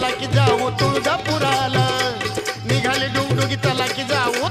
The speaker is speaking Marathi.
तलाकी जाऊ तुळजापुराला. निघाले डुगडुगी तलाकी जाऊ